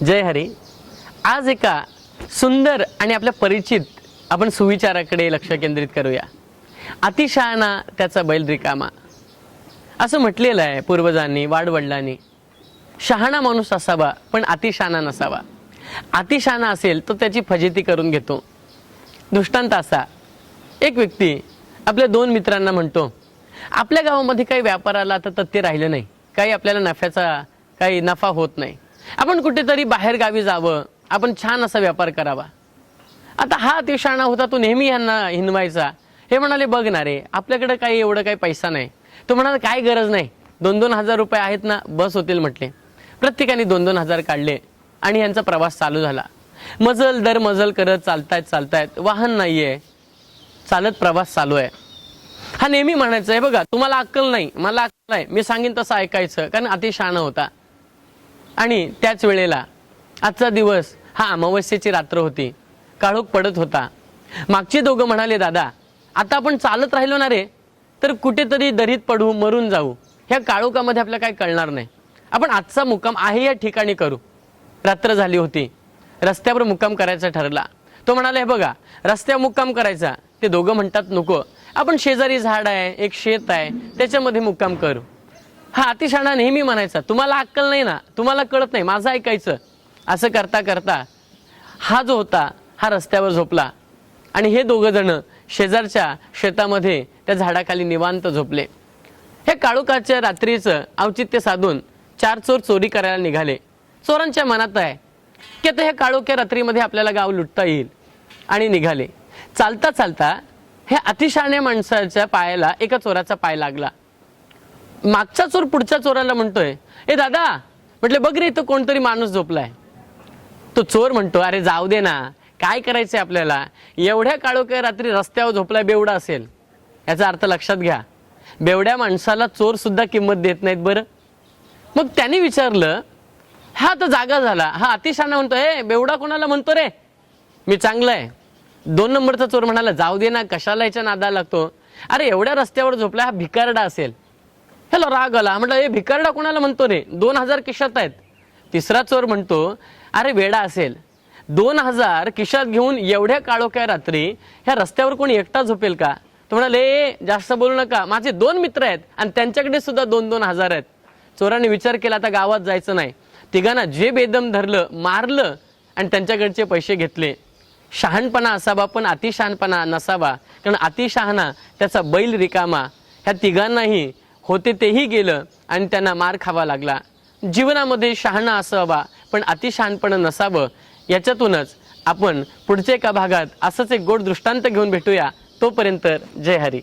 जय हरी. आज एका सुंदर आणि आपल्या परिचित आपण सुविचाराकडे लक्ष केंद्रित करूया. अतिशहाणा त्याचा बैल रिकामा असं म्हटलेलं आहे पूर्वजांनी वाडवडिलांनी. शहाणा माणूस असावा पण अतिशहाणा नसावा. अतिशहाणा असेल तर त्याची फजिती करून घेतो. दृष्टांत असा. एक व्यक्ती आपल्या दोन मित्रांना म्हणतो आपल्या गावामध्ये काही व्यापाराला आता तथ्य राहिलं नाही. काही आपल्याला नफ्याचा काही नफा होत नाही. आपण कुठेतरी बाहेर गावी जावं आपण छान असा व्यापार करावा. आता हा अतिशाणा होता तो नेहमी यांना हिनवायचा. हे म्हणाले बघ ना रे आपल्याकडे काही एवढं काही पैसा नाही. तो म्हणाला काय गरज नाही. दोन दोन हजार रुपये आहेत ना बस होतील म्हटले. प्रत्येकाने दोन दोन हजार काढले आणि यांचा प्रवास चालू झाला. मजल दर मजल करत चालतायत चालतायत. वाहन नाहीये. चालत प्रवास चालू आहे. हा नेहमी म्हणायचं आहे बघा तुम्हाला अक्कल नाही मला अक्कल नाही. मी सांगेन तसं ऐकायचं. कारण अतिशहाणा होता. आणि त्याच वेळेला आजचा दिवस हा अमावस्येची रात्र होती. काळोख पडत होता. मागचे दोघं म्हणाले दादा आता आपण चालत राहिलो ना रे तर कुठेतरी दरीत पडू मरून जाऊ. ह्या काळोखामध्ये आपल्याला काय कळणार नाही. आपण आजचा मुक्काम आहे या ठिकाणी करू. रात्र झाली होती. रस्त्यावर मुक्काम करायचा ठरला. तो म्हणाला हे बघा रस्त्यावर मुक्काम करायचा. ते दोघं म्हणतात नको. आपण शेजारी झाड आहे एक शेत आहे त्याच्यामध्ये मुक्काम करू. हा अतिशहाणा नेहमी म्हणायचा. तुम्हाला अक्कल नाही ना? तुम्हाला कळत नाही. माझं ऐकायचं. असं करता करता हा जो होता हा रस्त्यावर झोपला. आणि हे दोघं जण शेजारच्या शेतामध्ये त्या झाडाखाली निवांत झोपले. हे काळोखाच्या रात्रीचं औचित्य साधून चार चोर चोरी करायला निघाले. चोरांच्या मनात आहे की आता ह्या काळोख्या रात्रीमध्ये आपल्याला गाव लुटता येईल आणि निघाले. चालता चालता हे अतिशाण्या माणसाच्या पायाला एका चोराचा पाय लागला. मागचा चोर पुढच्या चोराला म्हणतोय ए दादा म्हटले बघ रे इथं कोणतरी माणूस झोपलाय. तो चोर म्हणतो अरे जाऊ दे ना काय करायचंय आपल्याला? एवढ्या काळोख्या रात्री रस्त्यावर झोपलाय बेवडा असेल. याचा अर्थ लक्षात घ्या बेवड्या माणसाला चोर सुद्धा किंमत देत नाहीत बरं. मग त्यांनी विचारलं हा तर जागा झाला हा अतिशाना म्हणतो हे बेवडा कोणाला म्हणतो रे? मी चांगला आहे दोन नंबरचा चोर म्हणाला जाऊ दे ना कशाला याच्या नादा लागतो? अरे एवढ्या रस्त्यावर झोपला हा भिकारडा असेल. ह्याला राग आला. म्हटलं हे भिकारडा कोणाला म्हणतो रे? दोन हजार किशात आहेत. तिसरा चोर म्हणतो अरे वेडा असेल. दोन हजार किशात घेऊन एवढ्या काळोख्या रात्री ह्या रस्त्यावर कोणी एकटा झोपेल का? तो म्हणाले "ए, जास्त बोलू नका. माझे दोन मित्र आहेत आणि त्यांच्याकडे सुद्धा दोन दोन हजार आहेत. चोराने विचार केला आता गावात जायचं नाही. तिघांना जे बेदम धरलं मारलं आणि त्यांच्याकडचे पैसे घेतले. शहाणपणा असावा पण अतिशहाणपणा नसावा. कारण अतिशहाणा त्याचा बैल रिकामा. ह्या तिघांनाही होते तेही गेलं आणि त्यांना मार खावा लागला. जीवनामध्ये शहाणा असावा पण अतिशहाणपणा नसावं याच्यातूनच आपण पुढच्या एका भागात असंच एक गोड दृष्टांत घेऊन भेटूया. तोपर्यंत जय हरी.